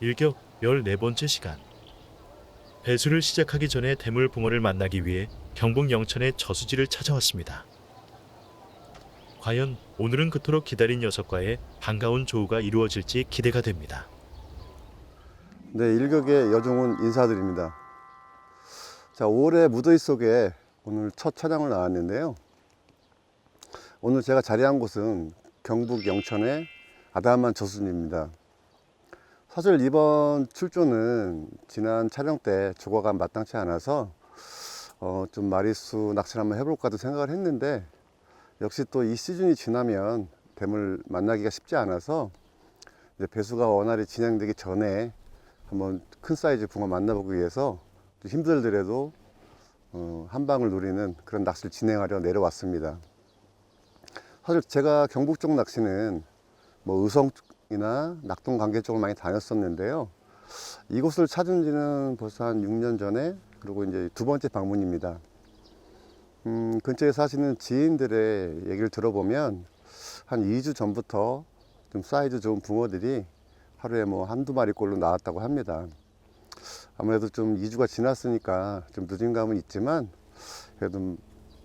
일격 14번째 시간. 배수를 시작하기 전에 대물 붕어를 만나기 위해 경북 영천의 저수지를 찾아왔습니다. 과연 오늘은 그토록 기다린 녀석과의 반가운 조우가 이루어질지 기대가 됩니다. 네, 일격의 여종훈 인사드립니다. 자, 5월의 무더위 속에 오늘 첫 촬영을 나왔는데요. 오늘 제가 자리한 곳은 경북 영천의 아담한 저수지입니다. 사실 이번 출조는 지난 촬영 때 조과가 마땅치 않아서 어, 좀 마리수 낚시를 한번 해볼까도 생각을 했는데 역시 또 이 시즌이 지나면 뱀을 만나기가 쉽지 않아서 이제 배수가 원활히 진행되기 전에 한번 큰 사이즈 붕어 만나보기 위해서 좀 힘들더라도 어, 한 방을 노리는 그런 낚시를 진행하려 내려왔습니다. 사실 제가 경북 쪽 낚시는 뭐 의성 이나 낙동 관계 쪽을 많이 다녔었는데요. 이곳을 찾은 지는 벌써 한 6년 전에 그리고 이제 두 번째 방문입니다. 음, 근처에 사시는 지인들의 얘기를 들어보면 한 2주 전부터 좀 사이즈 좋은 붕어들이 하루에 뭐 한두 마리꼴로 나왔다고 합니다. 아무래도 좀 2주가 지났으니까 좀 늦은 감은 있지만 그래도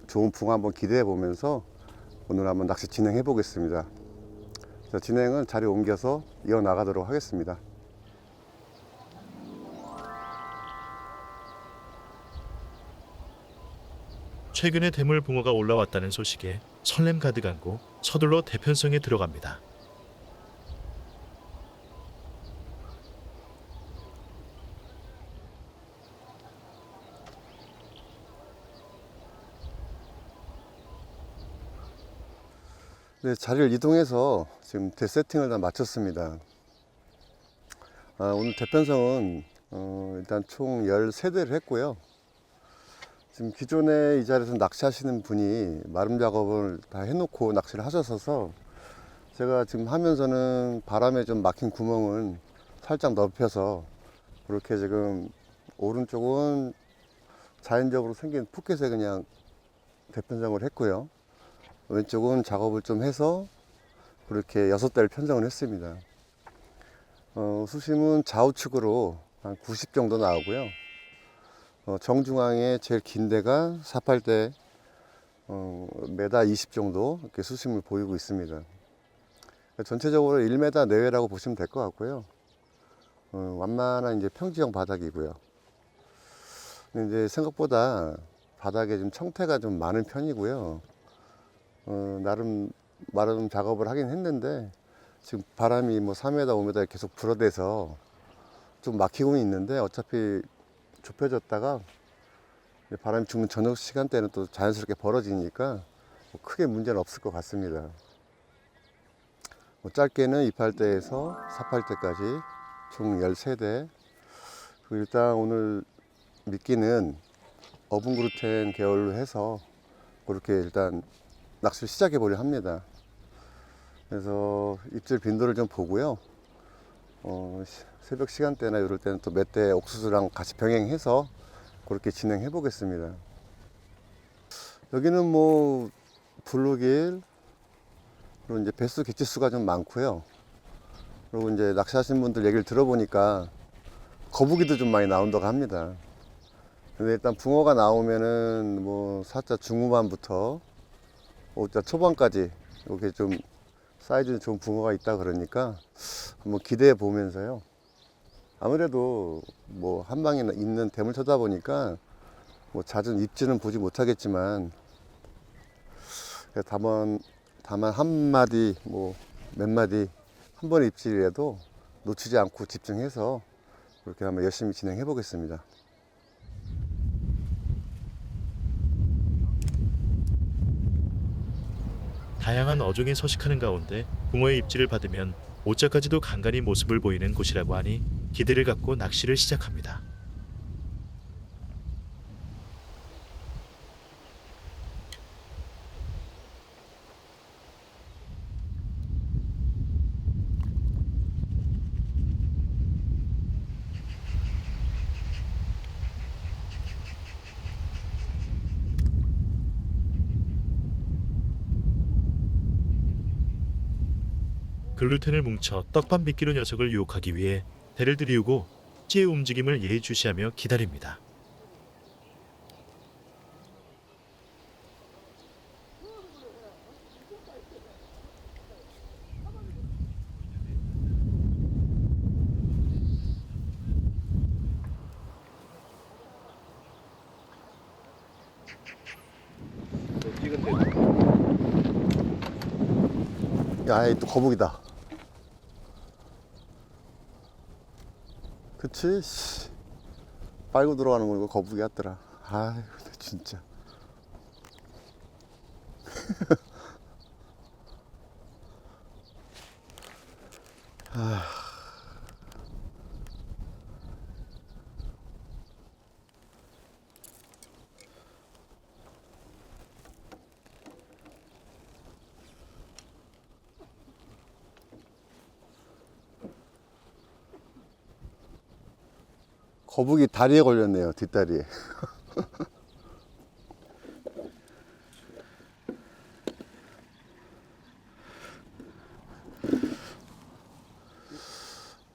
좋은 붕어 한번 기대해 보면서 오늘 한번 낚시 진행해 보겠습니다. 자, 진행은 자리 옮겨서 이어 나가도록 하겠습니다. 최근에 대물 붕어가 올라왔다는 소식에 설렘 가득 안고 서둘러 대편성에 들어갑니다. 네, 자리를 이동해서 지금 대 세팅을 다 마쳤습니다. 아, 오늘 대편성은 어, 일단 총 13대를 했고요. 지금 기존에 이 자리에서 낚시하시는 분이 마름 작업을 다 해놓고 낚시를 하셔서 제가 지금 하면서는 바람에 좀 막힌 구멍을 살짝 넓혀서 그렇게 지금 오른쪽은 자연적으로 생긴 푸켓에 그냥 대편성을 했고요. 왼쪽은 작업을 좀 해서 그렇게 여섯 대를 편성을 했습니다. 어, 수심은 좌우측으로 한 90 정도 나오고요. 어, 정중앙에 제일 긴 데가 48대 어, 메다 20 정도 이렇게 수심을 보이고 있습니다. 전체적으로 1m 내외라고 보시면 될 것 같고요. 어, 완만한 이제 평지형 바닥이고요. 이제 생각보다 바닥에 좀 청태가 좀 많은 편이고요. 어, 나름 마름 작업을 하긴 했는데 지금 바람이 뭐 3m, 5m 계속 불어대서 좀 막히고는 있는데 어차피 좁혀졌다가 바람이 죽는 저녁 시간대는 또 자연스럽게 벌어지니까 뭐 크게 문제는 없을 것 같습니다. 뭐 짧게는 28대에서 48대까지 총 13대. 그리고 일단 오늘 미끼는 어분그루텐 계열로 해서 그렇게 일단 낚시를 시작해 보려 합니다. 그래서 입질 빈도를 좀 보고요. 어, 시- 새벽 시간대나 이럴 때는 또몇대 옥수수랑 같이 병행해서 그렇게 진행해 보겠습니다. 여기는 뭐 블루길 그리고 이제 배수 개체수가 좀 많고요. 그리고 이제 낚시하시는 분들 얘기를 들어보니까 거북이도 좀 많이 나온다고 합니다. 근데 일단 붕어가 나오면은 뭐 사자 중후반부터 5자 초반까지 이렇게 좀 사이즈 좋은 붕어가 있다 그러니까 한번 기대해 보면서요. 아무래도 뭐 한 방에 있는 댐을 쳐다 보니까 뭐 잦은 입지는 보지 못하겠지만 다만 다만 한 마디 뭐 몇 마디 한 번의 입질이라도 놓치지 않고 집중해서 그렇게 한번 열심히 진행해 보겠습니다. 다양한 어종이 서식하는 가운데 붕어의 입질을 받으면 오자까지도 간간히 모습을 보이는 곳이라고 하니 기대를 갖고 낚시를 시작합니다. 글루텐을 뭉쳐 떡밥 미끼로 녀석을 유혹하기 위해 대를 들이우고 찌의 움직임을 예의주시하며 기다립니다. 야, 이또 거북이다. 그치? 씨. 빨고 들어가는 거 이거 거북이 같더라. 아이고, 나 진짜. 거북이 다리에 걸렸네요, 뒷다리에.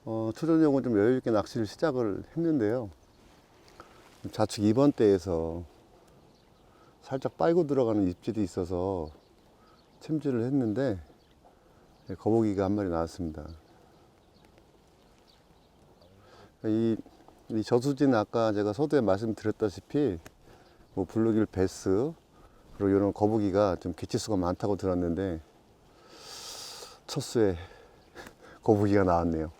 어, 초저녁은 좀 여유있게 낚시를 시작을 했는데요. 좌측 2번 대에서 살짝 빨고 들어가는 입질이 있어서 챔질을 했는데 네, 거북이가 한 마리 나왔습니다. 이, 이 저수지는 아까 제가 서두에 말씀드렸다시피 뭐 블루길 베스 그리고 이런 거북이가 좀 개체수가 많다고 들었는데 첫 수에 거북이가 나왔네요.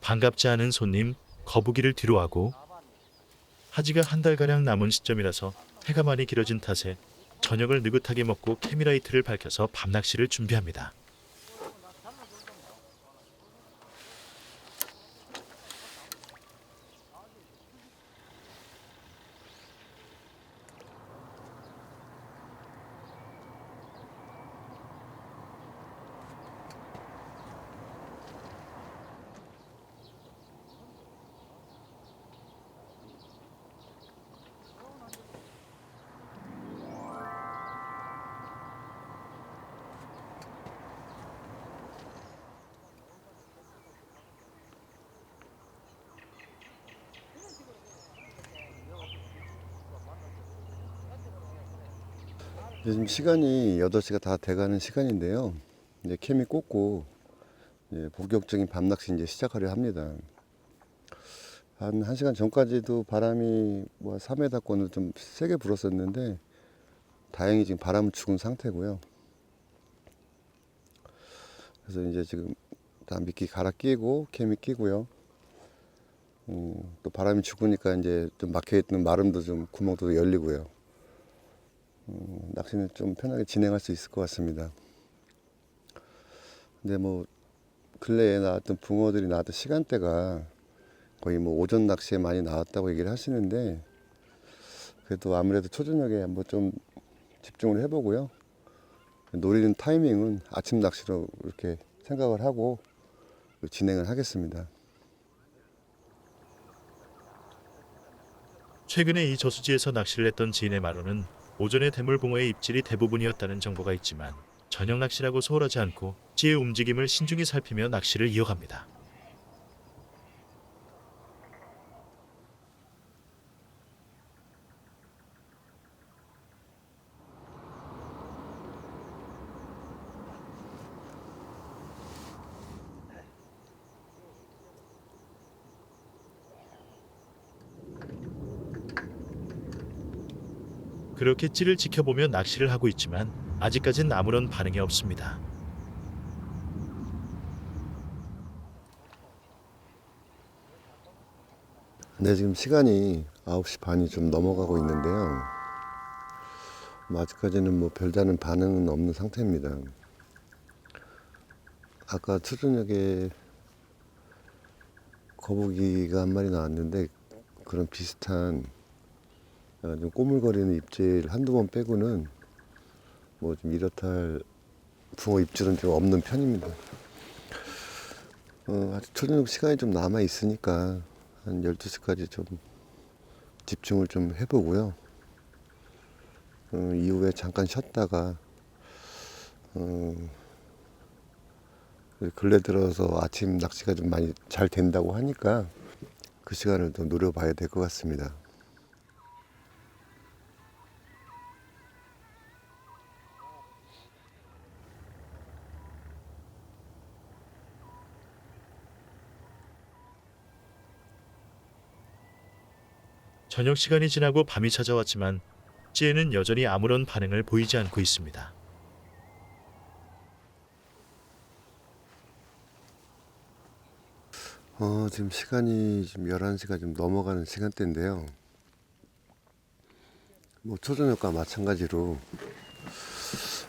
반갑지 않은 손님 거북이를 뒤로하고 하지가 한 달가량 남은 시점이라서 해가 많이 길어진 탓에 저녁을 느긋하게 먹고 캐미라이트를 밝혀서 밤낚시를 준비합니다. 요즘 시간이 8시가 다 돼가는 시간인데요. 이제 캠이 꽂고 이제 본격적인 밤낚시 이제 시작하려 합니다. 한 1시간 전까지도 바람이 뭐 3m권을 좀 세게 불었었는데 다행히 지금 바람은 죽은 상태고요. 그래서 이제 지금 다 미끼 갈아 끼고 캠이 끼고요. 음, 또 바람이 죽으니까 이제 좀 막혀있는 마름도 좀 구멍도 열리고요. 음, 낚시는 좀 편하게 진행할 수 있을 것 같습니다. 근데 뭐 근래에 나왔던 붕어들이 나왔던 시간대가 거의 뭐 오전 낚시에 많이 나왔다고 얘기를 하시는데 그래도 아무래도 초저녁에 한번 좀 집중을 해보고요. 노리는 타이밍은 아침 낚시로 이렇게 생각을 하고 진행을 하겠습니다. 최근에 이 저수지에서 낚시를 했던 지인의 말로는 오전에 대물붕어의 입질이 대부분이었다는 정보가 있지만 저녁 낚시라고 소홀하지 않고 찌의 움직임을 신중히 살피며 낚시를 이어갑니다. 그렇게 찌를 지켜보며 낚시를 하고 있지만 아직까진 아무런 반응이 없습니다. 네, 지금 시간이 9시 반이 좀 넘어가고 있는데요. 뭐 아직까지는 뭐 별다른 반응은 없는 상태입니다. 아까 초저녁에 거북이가 한 마리 나왔는데 그런 비슷한 어, 좀 꼬물거리는 입질 한두 번 빼고는 뭐 좀 이렇다 할 붕어 입질은 좀 없는 편입니다. 어, 아직 초저녁 시간이 좀 남아 있으니까 한 12시까지 좀 집중을 좀 해보고요. 어, 이후에 잠깐 쉬었다가 어, 근래 들어서 아침 낚시가 좀 많이 잘 된다고 하니까 그 시간을 좀 노려봐야 될 것 같습니다. 저녁 시간이 지나고 밤이 찾아왔지만 찌에는 여전히 아무런 반응을 보이지 않고 있습니다. 어, 지금 시간이 지금 11시가 좀 넘어가는 시간대인데요. 뭐 초저녁과 마찬가지로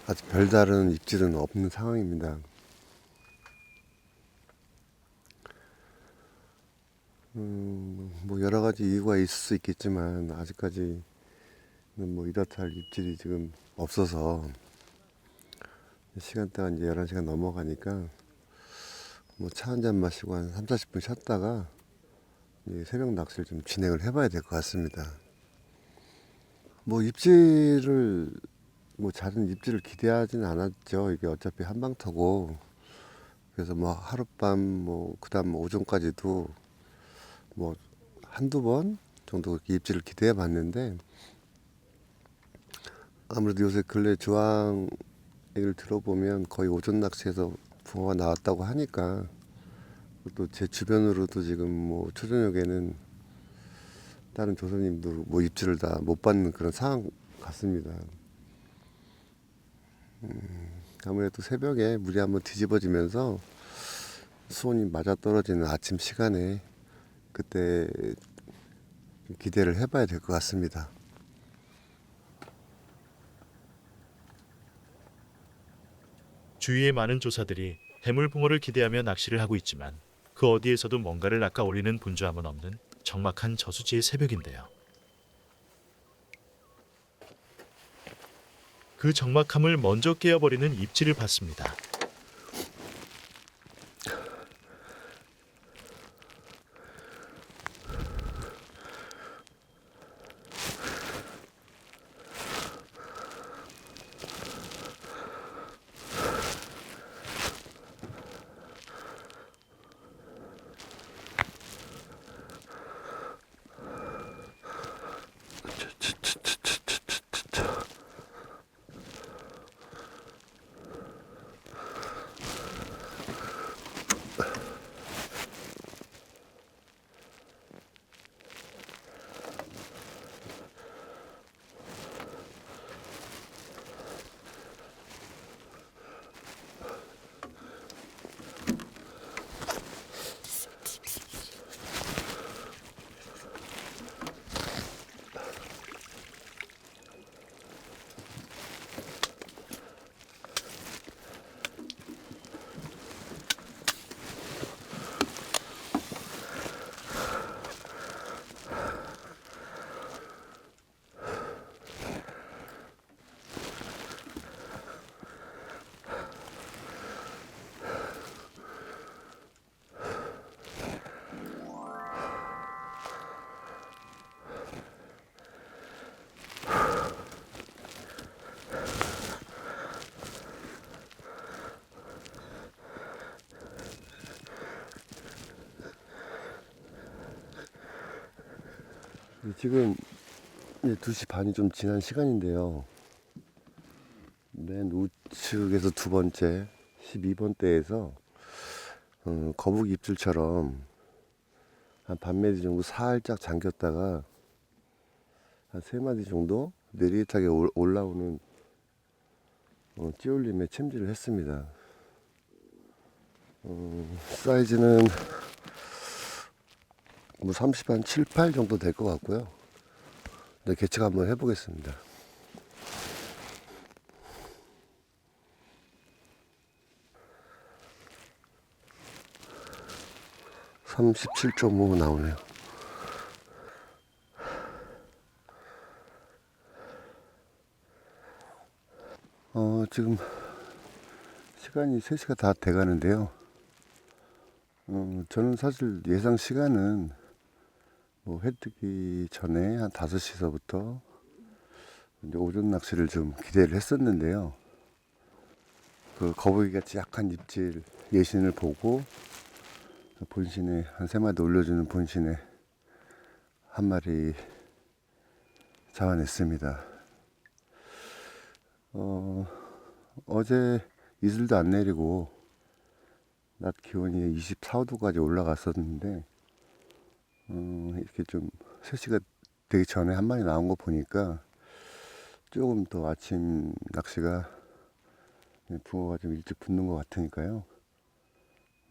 아직 별다른 입질은 없는 상황입니다. 음, 뭐 여러 가지 이유가 있을 수 있겠지만 아직까지는 뭐 이렇다 할 입질이 지금 없어서 시간대가 이제 11시가 넘어가니까 뭐 차 한 잔 마시고 한 3, 40분 쉬었다가 새벽 낚시를 좀 진행을 해봐야 될 것 같습니다. 뭐 입질을 뭐 작은 입질을 기대하진 않았죠. 이게 어차피 한방터고 그래서 뭐 하룻밤 뭐 그다음 오전까지도 뭐 한두 번 정도 입질을 기대해 봤는데 아무래도 요새 근래 조항 얘기를 들어보면 거의 오전 낚시에서 붕어가 나왔다고 하니까 또 제 주변으로도 지금 뭐 초저녁에는 다른 조선님도 뭐 입질을 다못 받는 그런 상황 같습니다. 음, 아무래도 새벽에 물이 한번 뒤집어지면서 수온이 맞아 떨어지는 아침 시간에 그때 좀 기대를 해봐야 될 것 같습니다. 주위의 많은 조사들이 해물붕어를 기대하며 낚시를 하고 있지만 그 어디에서도 뭔가를 낚아 올리는 분주함은 없는 적막한 저수지의 새벽인데요. 그 적막함을 먼저 깨어버리는 입질을 받습니다. 지금 이제 2시 반이 좀 지난 시간인데요. 맨 우측에서 두 번째 12번 대에서 어, 거북이 입질처럼 한 반메디 정도 살짝 잠겼다가 한 세 마디 정도 느릿하게 올- 올라오는 어, 찌올림에 챔질을 했습니다. 어, 사이즈는 뭐 30, 한 7, 8 정도 될 것 같고요. 네, 개척 한번 해보겠습니다. 삼십칠 점오 나오네요. 어, 지금 시간이 3시가 다 돼가는데요. 어, 저는 사실 예상 시간은 뭐 해 뜨기 전에 한 5시서부터 이제 오전 낚시를 좀 기대를 했었는데요. 그 거북이 같이 약한 입질 예신을 보고 본신에 한 세 마디 올려주는 본신에 한 마리 잡아냈습니다. 어, 어제 이슬도 안 내리고 낮 기온이 24, 5도까지 올라갔었는데 어, 이렇게 좀 3시가 되기 전에 한 마리 나온 거 보니까 조금 더 아침 낚시가 네, 붕어가 좀 일찍 붙는 것 같으니까요.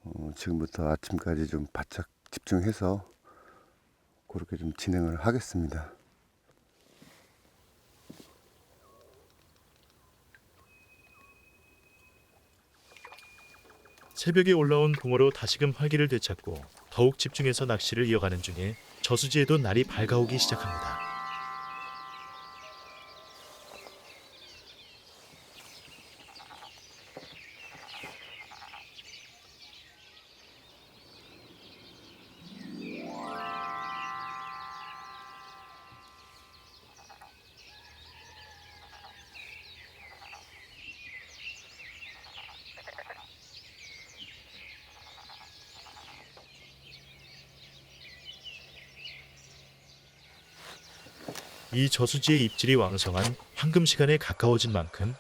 어, 지금부터 아침까지 좀 바짝 집중해서 그렇게 좀 진행을 하겠습니다. 새벽에 올라온 붕어로 다시금 활기를 되찾고 더욱 집중해서 낚시를 이어가는 중에 저수지에도 날이 밝아오기 시작합니다. 이 저수지의 입질이 왕성한 황금 시간에 가까워진 만큼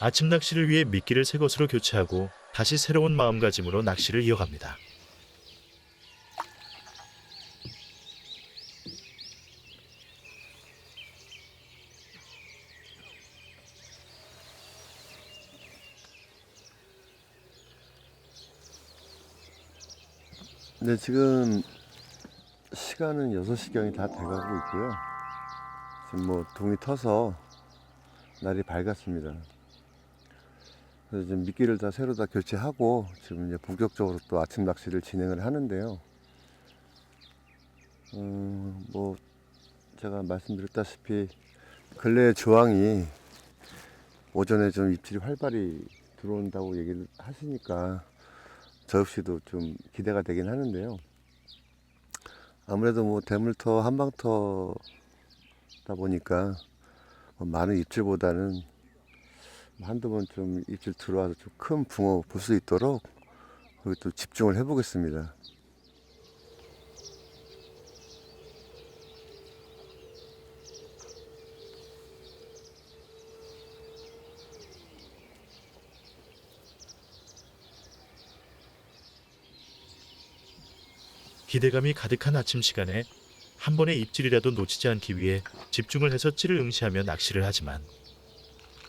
아침 낚시를 위해 미끼를 새 것으로 교체하고 다시 새로운 마음가짐으로 낚시를 이어갑니다. 네, 지금 시간은 6시경이 다 돼가고 있고요. 뭐 동이 터서 날이 밝았습니다. 그래서 지금 미끼를 다 새로 다 교체하고 지금 이제 본격적으로 또 아침 낚시를 진행을 하는데요. 음, 뭐 제가 말씀드렸다시피 근래 조항이 오전에 좀 입질이 활발히 들어온다고 얘기를 하시니까 저 역시도 좀 기대가 되긴 하는데요. 아무래도 뭐 대물터 한방터 다 보니까 뭐 많은 입질보다는 한두 번 좀 입질 들어와서 좀 큰 붕어 볼 수 있도록 거기 또 집중을 해보겠습니다. 기대감이 가득한 아침 시간에 한 번의 입질이라도 놓치지 않기 위해 집중을 해서 찌를 응시하며 낚시를 하지만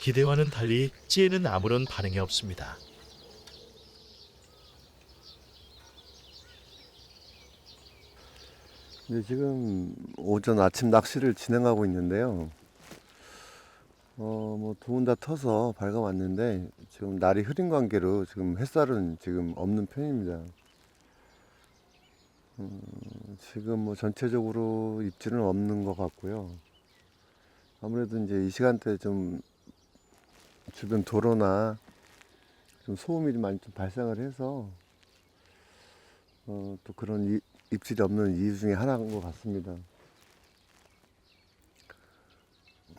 기대와는 달리 찌에는 아무런 반응이 없습니다. 네, 지금 오전 아침 낚시를 진행하고 있는데요. 어, 뭐, 두 분 다 터서 밝아왔는데, 지금 날이 흐린 관계로 지금 햇살은 지금 없는 편입니다. 음, 지금 뭐 전체적으로 입질은 없는 것 같고요. 아무래도 이제 이 시간대 좀 주변 도로나 좀 소음이 많이 좀 발생을 해서, 어, 또 그런 이, 입질이 없는 이유 중에 하나인 것 같습니다.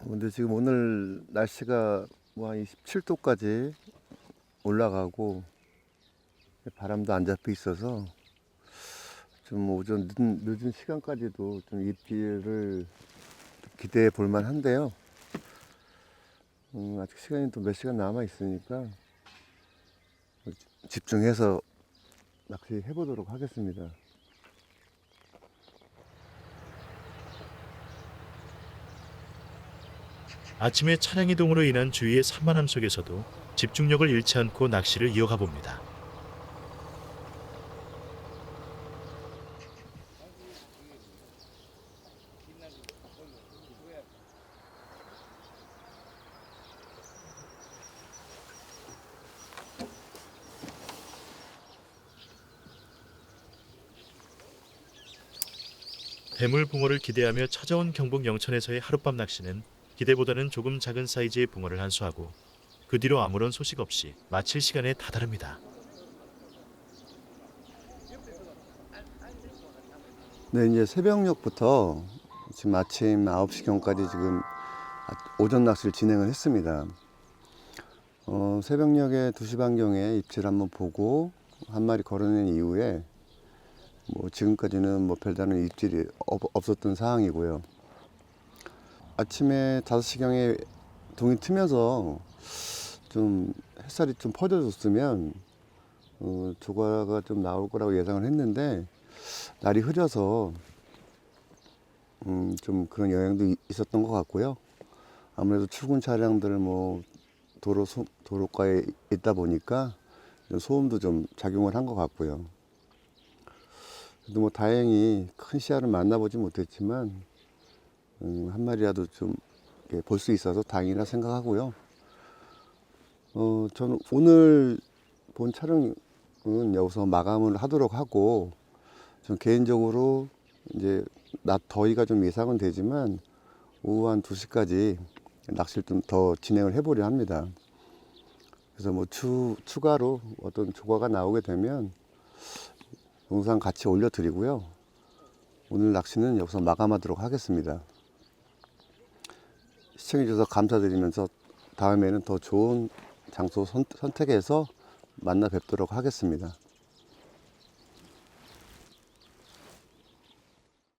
근데 지금 오늘 날씨가 뭐 한 27도까지 올라가고 바람도 안 잡혀 있어서 좀 오전 늦은, 늦은 시간까지도 좀좀 기대해 볼 만한데요. 음, 아직 시간이 또 몇 시간 남아 있으니까 집중해서 낚시해 보도록 하겠습니다. 아침에 차량 이동으로 인한 주위의 산만함 속에서도 집중력을 잃지 않고 낚시를 이어가 봅니다. 대물 붕어를 기대하며 찾아온 경북 영천에서의 하룻밤 낚시는 기대보다는 조금 작은 사이즈의 붕어를 한수하고 그 뒤로 아무런 소식 없이 마칠 시간에 다다릅니다. 네, 이제 새벽녘부터 지금 아침 9시경까지 지금 아- 오전 낚시를 진행을 했습니다. 어, 새벽녘에 2시 반경에 입질 한번 보고 한 마리 걸어낸 이후에 뭐 지금까지는 뭐 별다른 입질이 없, 없었던 상황이고요. 아침에 5시경에 동이 트면서 좀 햇살이 좀 퍼져줬으면 어, 조과가 좀 나올 거라고 예상을 했는데 날이 흐려서 음, 좀 그런 영향도 이- 있었던 것 같고요. 아무래도 출근 차량들 뭐 도로 소, 도로가에 있다 보니까 소음도 좀 작용을 한 것 같고요. 그래도 뭐 다행히 큰 시야를 만나보지 못했지만 음, 한 마리라도 좀 볼 수 있어서 다행이라 생각하고요. 어, 저는 오늘 본 촬영은 여기서 마감을 하도록 하고 전 개인적으로 이제 낮 더위가 좀 예상은 되지만 오후 한 2시까지 낚시를 좀 더 진행을 해보려 합니다. 그래서 뭐 추, 추가로 어떤 조과가 나오게 되면 영상 같이 올려드리고요. 오늘 낚시는 여기서 마감하도록 하겠습니다. 시청해주셔서 감사드리면서 다음에는 더 좋은 장소 선, 선택해서 만나 뵙도록 하겠습니다.